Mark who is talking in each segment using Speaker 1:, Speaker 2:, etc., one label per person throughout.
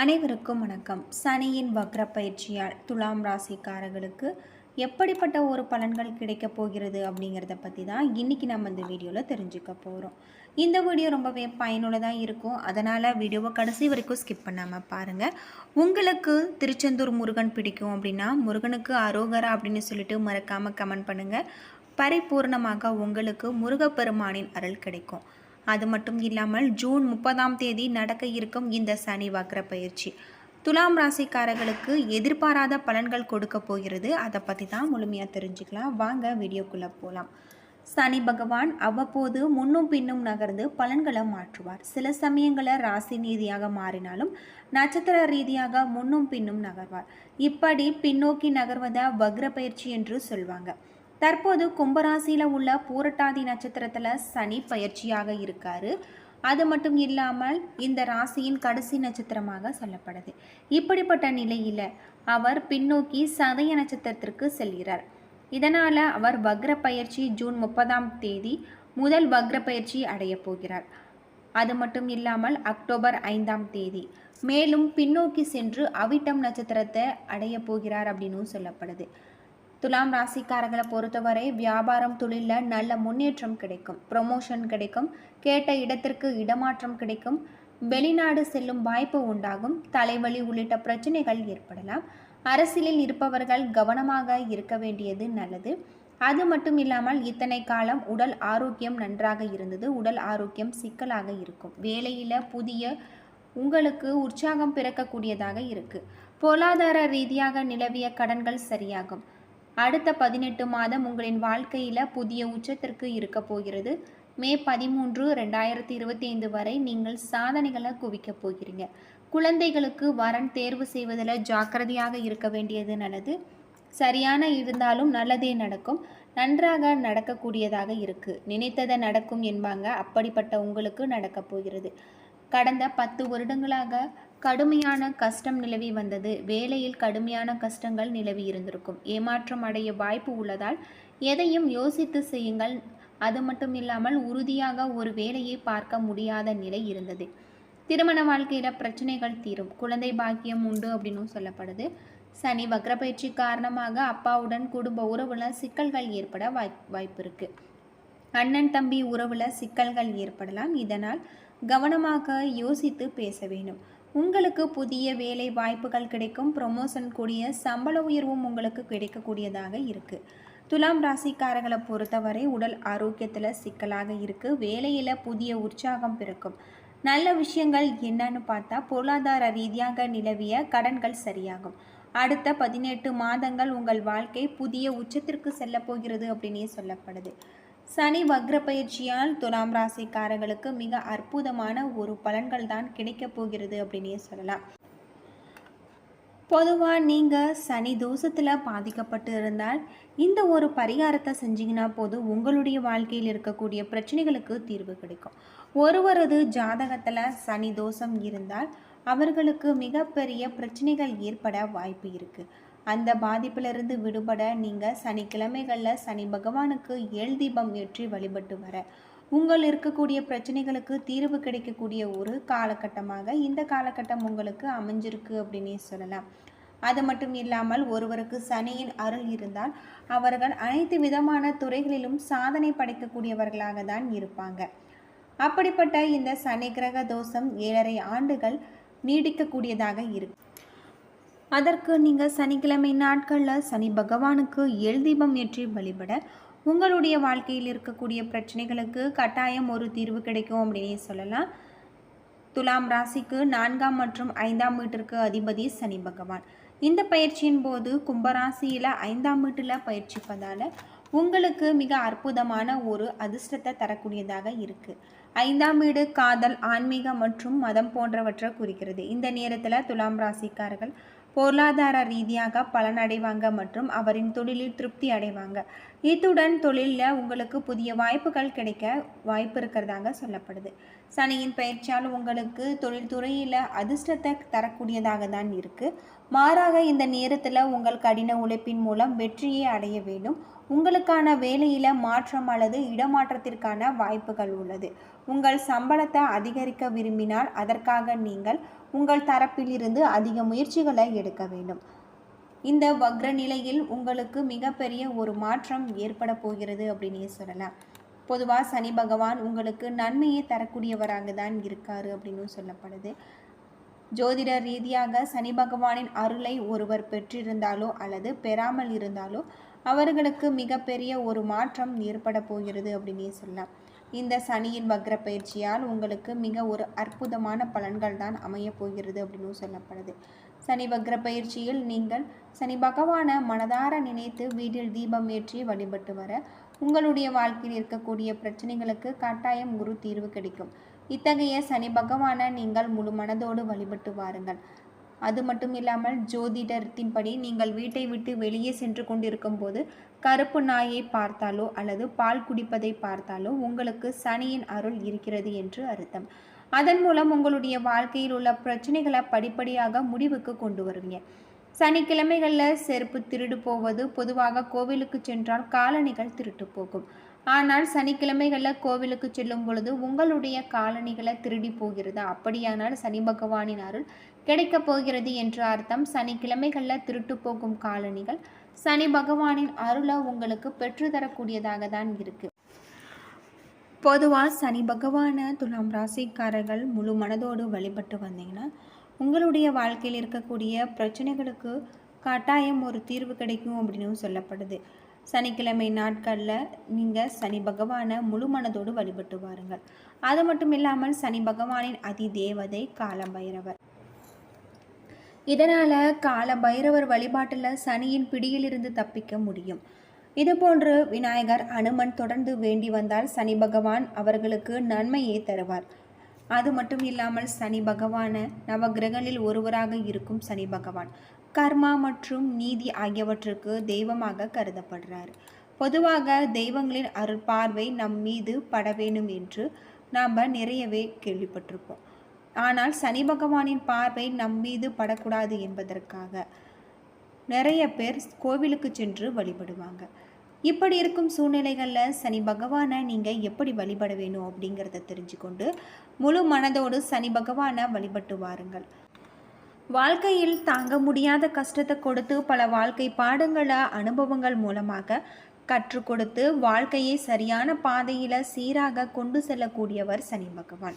Speaker 1: அனைவருக்கும் வணக்கம். சனியின் வக்ர பயிற்சியால் துலாம் ராசிக்காரர்களுக்கு எப்படிப்பட்ட ஒரு பலன்கள் கிடைக்கப் போகிறது அப்படிங்கிறத பற்றி தான் இன்றைக்கி நம்ம இந்த வீடியோவில் தெரிஞ்சுக்க போகிறோம் இந்த வீடியோ ரொம்பவே பயனுள்ளதாக இருக்கும். அதனால் வீடியோவை கடைசி வரைக்கும் ஸ்கிப் பண்ணாமல் பாருங்கள் உங்களுக்கு திருச்செந்தூர் முருகன் பிடிக்கும் அப்படின்னா முருகனுக்கு அரோகரா அப்படின்னு சொல்லிட்டு மறக்காமல் கமெண்ட் பண்ணுங்கள் பரிபூர்ணமாக உங்களுக்கு முருகப்பெருமானின் அருள் கிடைக்கும். அது மட்டும் இல்லாமல் ஜூன் முப்பதாம் தேதி நடக்க இருக்கும் இந்த சனி வக்ர பயிற்சி. துலாம் ராசிக்காரர்களுக்கு எதிர்பாராத பலன்கள் கொடுக்க போகிறது. அதை பற்றி தான் முழுமையாக தெரிஞ்சுக்கலாம். வாங்க வீடியோக்குள்ளே போகலாம் சனி பகவான் அவ்வப்போது முன்னும் பின்னும் நகர்ந்து பலன்களை மாற்றுவார். சில சமயங்களில் ராசி ரீதியாக மாறினாலும் நட்சத்திர ரீதியாக முன்னும் பின்னும் நகர்வார். இப்படி பின்னோக்கி நகர்வதை வக்ர பயிற்சி என்று சொல்வாங்க. தற்போது கும்பராசியில் உள்ள பூரட்டாதி நட்சத்திரத்தில் சனி பயிற்சியாக இருக்காரு. அது மட்டும் இல்லாமல் இந்த ராசியின் கடைசி நட்சத்திரமாக சொல்லப்படுது. இப்படிப்பட்ட நிலையில் அவர் பின்னோக்கி சதய நட்சத்திரத்திற்கு செல்கிறார். இதனால் அவர் வக்ர பயிற்சி ஜூன் முப்பதாம் தேதி முதல் வக்ர பயிற்சி அடையப் போகிறார். அது மட்டும் இல்லாமல் அக்டோபர் ஐந்தாம் தேதி மேலும் பின்னோக்கி சென்று அவிட்டம் நட்சத்திரத்தை அடைய போகிறார் அப்படின்னு சொல்லப்படுது. துலாம் ராசிக்காரங்களை பொறுத்தவரை வியாபாரம் தொழிலில் நல்ல முன்னேற்றம் கிடைக்கும். ப்ரொமோஷன் கிடைக்கும். கேட்ட இடத்திற்கு இடமாற்றம் கிடைக்கும். வெளிநாடு செல்லும் வாய்ப்பு உண்டாகும். தலைவலி உள்ளிட்ட பிரச்சனைகள் ஏற்படலாம். அரசியலில் இருப்பவர்கள் கவனமாக இருக்க வேண்டியது நல்லது. அது மட்டும் இல்லாமல் இத்தனை காலம் உடல் ஆரோக்கியம் நன்றாக இருந்தது. உடல் ஆரோக்கியம் சிக்கலாக இருக்கும். வேலையில் புதிய உங்களுக்கு உற்சாகம் பிறக்கக்கூடியதாக இருக்குது பொருளாதார ரீதியாக நிலவிய கடன்கள் சரியாகும். அடுத்த பதினெட்டு மாதம் உங்களின் வாழ்க்கையில் புதிய உச்சத்திற்கு இருக்க போகிறது. மே பதிமூன்று ரெண்டாயிரத்தி இருபத்தி ஐந்து வரை நீங்கள் சாதனைகளை குவிக்கப் போகிறீங்க. குழந்தைகளுக்கு வரன் தேர்வு செய்வதில் ஜாக்கிரதையாக இருக்க வேண்டியது நல்லது. சரியான இருந்தாலும் நல்லதே நடக்கும். நன்றாக நடக்கக்கூடியதாக இருக்குது நினைத்ததை நடக்கும் என்பாங்க. அப்படிப்பட்ட உங்களுக்கு நடக்கப் போகிறது. கடந்த பத்து வருடங்களாக கடுமையான கஷ்டம் நிலவி வந்தது. வேலையில் கடுமையான கஷ்டங்கள் நிலவி இருந்திருக்கும். ஏமாற்றம் அடைய வாய்ப்பு உள்ளதால் எதையும் யோசித்து செய்யுங்கள். அது மட்டும் இல்லாமல் உறுதியாக ஒரு வேலையை பார்க்க முடியாத நிலை இருந்தது. திருமண வாழ்க்கையில் பிரச்சனைகள் தீரும். குழந்தை பாக்கியம் உண்டு அப்படின்னு சொல்லப்படுது. சனி வக்ரப்பயிற்சி காரணமாக அப்பாவுடன் குடும்ப உறவுல சிக்கல்கள் ஏற்பட வாய் வாய்ப்பு இருக்குது அண்ணன் தம்பி உறவில் சிக்கல்கள் ஏற்படலாம். இதனால் கவனமாக யோசித்து பேச வேண்டும். உங்களுக்கு புதிய வேலை வாய்ப்புகள் கிடைக்கும். ப்ரொமோஷன் கூடிய சம்பள உயர்வும் உங்களுக்கு கிடைக்கக்கூடியதாக இருக்குது துலாம் ராசிக்காரர்களை பொறுத்தவரை உடல் ஆரோக்கியத்தில் சிக்கலாக இருக்குது வேலையில் புதிய உற்சாகம் பிறக்கும். நல்ல விஷயங்கள் என்னன்னு பார்த்தா பொருளாதார ரீதியாக நிலவிய கடன்கள் சரியாகும். அடுத்த பதினெட்டு மாதங்கள் உங்கள் வாழ்க்கை புதிய உச்சத்திற்கு செல்ல போகிறது அப்படின்னே சொல்லப்படுது. சனி வக்ர பயிற்சியால் துலாம் ராசிக்காரர்களுக்கு மிக அற்புதமான ஒரு பலன்கள் தான் கிடைக்கப் போகிறது அப்படின்னே சொல்லலாம். பொதுவாக நீங்கள் சனி தோஷத்தில் பாதிக்கப்பட்டு இருந்தால் இந்த ஒரு பரிகாரத்தை செஞ்சீங்கன்னா போதும் உங்களுடைய வாழ்க்கையில் இருக்கக்கூடிய பிரச்சனைகளுக்கு தீர்வு கிடைக்கும். ஒருவரது ஜாதகத்தில் சனி தோஷம் இருந்தால் அவர்களுக்கு மிகப்பெரிய பிரச்சனைகள் ஏற்பட வாய்ப்பு இருக்குது அந்த பாதிப்பிலிருந்து விடுபட நீங்கள் சனிக்கிழமைகளில் சனி பகவானுக்கு எள் தீபம் ஏற்றி வழிபட்டு வர. உங்கள் இருக்கக்கூடிய பிரச்சனைகளுக்கு தீர்வு கிடைக்கக்கூடிய ஒரு காலகட்டமாக இந்த காலகட்டம் உங்களுக்கு அமைஞ்சிருக்கு அப்படின்னே சொல்லலாம். அது மட்டும் இல்லாமல் ஒருவருக்கு சனியின் அருள் இருந்தால் அவர்கள் அனைத்து விதமான துறைகளிலும் சாதனை படைக்கக்கூடியவர்களாக தான் இருப்பாங்க. அப்படிப்பட்ட இந்த சனி கிரக தோஷம் ஏழரை ஆண்டுகள் நீடிக்கக்கூடியதாக இருக்கு. அதற்கு நீங்கள் சனிக்கிழமை நாட்களில் சனி பகவானுக்கு எழுதீபம் தீபம் ஏற்றி வழிபட உங்களுடைய வாழ்க்கையில் இருக்கக்கூடிய பிரச்சனைகளுக்கு கட்டாயம் ஒரு தீர்வு கிடைக்கும் அப்படின்னே சொல்லலாம். துலாம் ராசிக்கு நான்காம் மற்றும் ஐந்தாம் வீட்டிற்கு அதிபதி சனி பகவான். இந்த பயிற்சியின் போது கும்பராசியில் ஐந்தாம் வீட்டில் பயிற்சிப்பதால் உங்களுக்கு மிக அற்புதமான ஒரு அதிர்ஷ்டத்தை தரக்கூடியதாக இருக்குது ஐந்தாம் வீடு காதல் ஆன்மீகம் மற்றும் மதம் போன்றவற்றை குறிக்கிறது. இந்த நேரத்தில் துலாம் ராசிக்காரர்கள் பொருளாதார ரீதியாக பலனடைவாங்க மற்றும் அவரின் தொழிலில் திருப்தி அடைவாங்க. இத்துடன் தொழிலில் உங்களுக்கு புதிய வாய்ப்புகள் கிடைக்க வாய்ப்பு இருக்கிறதாக சொல்லப்படுது. சனியின் பயிற்சியால் உங்களுக்கு தொழில்துறையில் அதிர்ஷ்டத்தை தரக்கூடியதாக தான் இருக்குது மாறாக இந்த நேரத்தில் உங்கள் கடின உழைப்பின் மூலம் வெற்றியை அடைய வேண்டும். உங்களுக்கான வேலையில் மாற்றம் அல்லது இடமாற்றத்திற்கான வாய்ப்புகள் உள்ளது. உங்கள் சம்பளத்தை அதிகரிக்க விரும்பினால் அதற்காக நீங்கள் உங்கள் தரப்பிலிருந்து அதிக முயற்சிகளை எடுக்க வேண்டும். இந்த வக்ர நிலையில் உங்களுக்கு மிகப்பெரிய ஒரு மாற்றம் ஏற்பட போகிறது அப்படின்னே சொல்லலாம். பொதுவாக சனி பகவான் உங்களுக்கு நன்மையை தரக்கூடியவராக தான் இருக்காரு அப்படின்னு சொல்லப்படுது. ஜோதிட ரீதியாக சனி பகவானின் அருளை ஒருவர் பெற்றிருந்தாலோ அல்லது பெறாமல் இருந்தாலோ அவர்களுக்கு மிகப்பெரிய ஒரு மாற்றம் ஏற்பட போகிறது அப்படின்னே சொல்லலாம். இந்த சனியின் வக்ர பயிற்சியால் உங்களுக்கு மிக ஒரு அற்புதமான பலன்கள் தான் அமையப் போகிறது அப்படின்னு சொல்லப்படுது. சனி வக்ர பயிற்சியில் நீங்கள் சனி பகவானை மனதார நினைத்து வீட்டில் தீபம் ஏற்றி வழிபட்டு வர உங்களுடைய வாழ்க்கையில் இருக்கக்கூடிய பிரச்சனைகளுக்கு கட்டாயம் குரு தீர்வு கிடைக்கும். இத்தகைய சனி பகவானை நீங்கள் முழு மனதோடு வழிபட்டு வாருங்கள். அது மட்டும் இல்லாமல் ஜோதிடத்தின்படி நீங்கள் வீட்டை விட்டு வெளியே சென்று கொண்டிருக்கும் போது கருப்பு நாயை பார்த்தாலோ அல்லது பால் குடிப்பதை பார்த்தாலோ உங்களுக்கு சனியின் அருள் இருக்கிறது என்று அர்த்தம். அதன் மூலம் உங்களுடைய வாழ்க்கையில் உள்ள பிரச்சனைகளை படிப்படியாக முடிவுக்கு கொண்டு வருவீங்க. சனிக்கிழமைகளில் செருப்பு திருடு போவது பொதுவாக கோவிலுக்கு சென்றால் காலணிகள் திருட்டு போகும். ஆனால் சனிக்கிழமைகளில் கோவிலுக்கு செல்லும் பொழுது உங்களுடைய காலணிகளை திருடி போகிறது. அப்படியானால் சனி பகவானின் அருள் கிடைக்கப் போகிறது என்று அர்த்தம். சனிக்கிழமைகளில் திருட்டு போகும் காலணிகள் சனி பகவானின் அருளை உங்களுக்கு பெற்றுத்தரக்கூடியதாக தான் இருக்குது பொதுவாக சனி பகவானை துலாம் ராசிக்காரர்கள் முழு மனதோடு வழிபட்டு வந்தீங்கன்னா உங்களுடைய வாழ்க்கையில் இருக்கக்கூடிய பிரச்சனைகளுக்கு கட்டாயம் ஒரு தீர்வு கிடைக்கும் அப்படின்னு சொல்லப்படுது. சனிக்கிழமை நாட்களில் நீங்கள் சனி பகவானை முழு மனதோடு வழிபட்டு வாருங்கள். அது மட்டும் இல்லாமல் சனி பகவானின் அதி தேவதை காலபைரவர். இதனால் கால பைரவர் வழிபாட்டில் சனியின் பிடியிலிருந்து தப்பிக்க முடியும். இதுபோன்று விநாயகர் அனுமன் தொடர்ந்து வேண்டி வந்தால் சனி பகவான் அவர்களுக்கு நன்மையை தருவார். அது மட்டும் இல்லாமல் சனி பகவான நவகிரகங்களில் ஒருவராக இருக்கும் சனி பகவான் கர்மா மற்றும் நீதி ஆகியவற்றுக்கு தெய்வமாக கருதப்படுறார். பொதுவாக தெய்வங்களின் அருட்பார்வை நம் மீது பட வேணும் என்று நாம் நிறையவே கேள்விப்பட்டிருப்போம். ஆனால் சனி பகவானின் பார்வை நம் மீது படக்கூடாது என்பதற்காக நிறைய பேர் கோவிலுக்கு சென்று வழிபடுவாங்க. இப்படி இருக்கும் சூழ்நிலைகளில் சனி பகவானை நீங்கள் எப்படி வழிபட வேணும் அப்படிங்கிறத தெரிஞ்சுக்கொண்டு முழு மனதோடு சனி பகவானை வழிபட்டு வாருங்கள். வாழ்க்கையில் தாங்க முடியாத கஷ்டத்தை கொடுத்து பல வாழ்க்கை பாடங்களை அனுபவங்கள் மூலமாக கற்றுக் கொடுத்து வாழ்க்கையை சரியான பாதையில் சீராக கொண்டு செல்லக்கூடியவர் சனி பகவான்.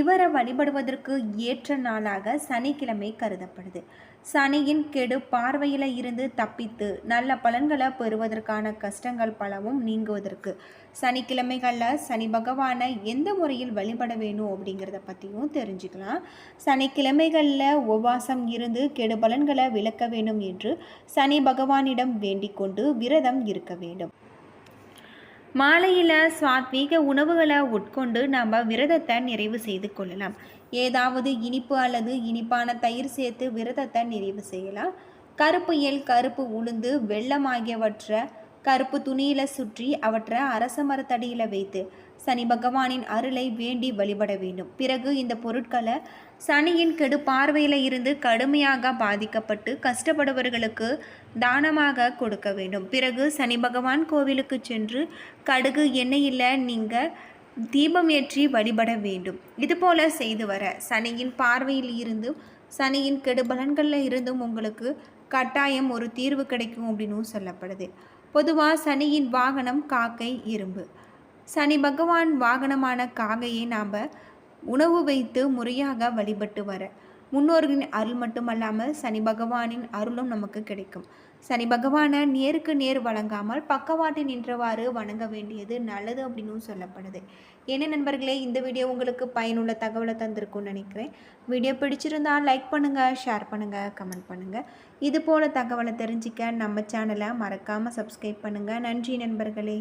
Speaker 1: இவரை வழிபடுவதற்கு ஏற்ற நாளாக சனிக்கிழமை கருதப்படுது. சனியின் கெடு பார்வையில் இருந்து தப்பித்து நல்ல பலன்களை பெறுவதற்கான கஷ்டங்கள் பலவும் நீங்குவதற்கு. சனிக்கிழமைகளில் சனி பகவானை எந்த முறையில் வழிபட வேணும் அப்படிங்கிறத பற்றியும் தெரிஞ்சுக்கலாம். சனிக்கிழமைகளில் உபவாசம் இருந்து கெடு பலன்களை விளக்க வேண்டும் என்று சனி பகவானிடம் வேண்டிக் கொண்டு விரதம் இருக்க வேண்டும். மாலையில் சுவாத்வீக உணவுகளை உட்கொண்டு நாம் விரதத்தை நிறைவு செய்து கொள்ளலாம். ஏதாவது இனிப்பு அல்லது இனிப்பான தயிர் சேர்த்து விரதத்தை நிறைவு செய்யலாம். கருப்பு எல் கருப்பு உளுந்து வெள்ளம் ஆகியவற்றை கருப்பு துணியில் சுற்றி அவற்றை அரச மரத்தடியில் வைத்து சனி பகவானின் அருளை வேண்டி வழிபட வேண்டும். பிறகு இந்த பொருட்களை சனியின் கெடு பார்வையில் இருந்து கடுமையாக பாதிக்கப்பட்டு கஷ்டப்படுபவர்களுக்கு தானமாக கொடுக்க வேண்டும். பிறகு சனி பகவான் கோவிலுக்கு சென்று கடுகு எண்ணெயில் நீங்கள் தீபம் ஏற்றி வழிபட வேண்டும். இதுபோல செய்து வர சனியின் பார்வையில் இருந்தும் சனியின் கெடுபலன்களில் இருந்தும் உங்களுக்கு கட்டாயம் ஒரு தீர்வு கிடைக்கும் அப்படின்னு சொல்லப்படுது. பொதுவாக சனியின் வாகனம் காக்கை இரும்பு. சனி பகவான் வாகனமான காகையை நாம் உணவு வைத்து முறையாக வழிபட்டு வர முன்னோர்களின் அருள் மட்டுமல்லாமல் சனி பகவானின் அருளும் நமக்கு கிடைக்கும். சனி பகவானை நேருக்கு நேர் வழங்காமல் பக்கவாட்டில் நின்றவாறு வணங்க வேண்டியது நல்லது அப்படின்னு சொல்லப்படுது. என்ன நண்பர்களே இந்த வீடியோ உங்களுக்கு பயனுள்ள தகவலை தந்திருக்கும்னு நினைக்கிறேன். வீடியோ பிடிச்சிருந்தால் லைக் பண்ணுங்கள் ஷேர் பண்ணுங்கள் கமெண்ட் பண்ணுங்கள் இது போல் தகவலை தெரிஞ்சிக்க நம்ம சேனலை மறக்காமல் சப்ஸ்கிரைப் பண்ணுங்கள் நன்றி நண்பர்களே.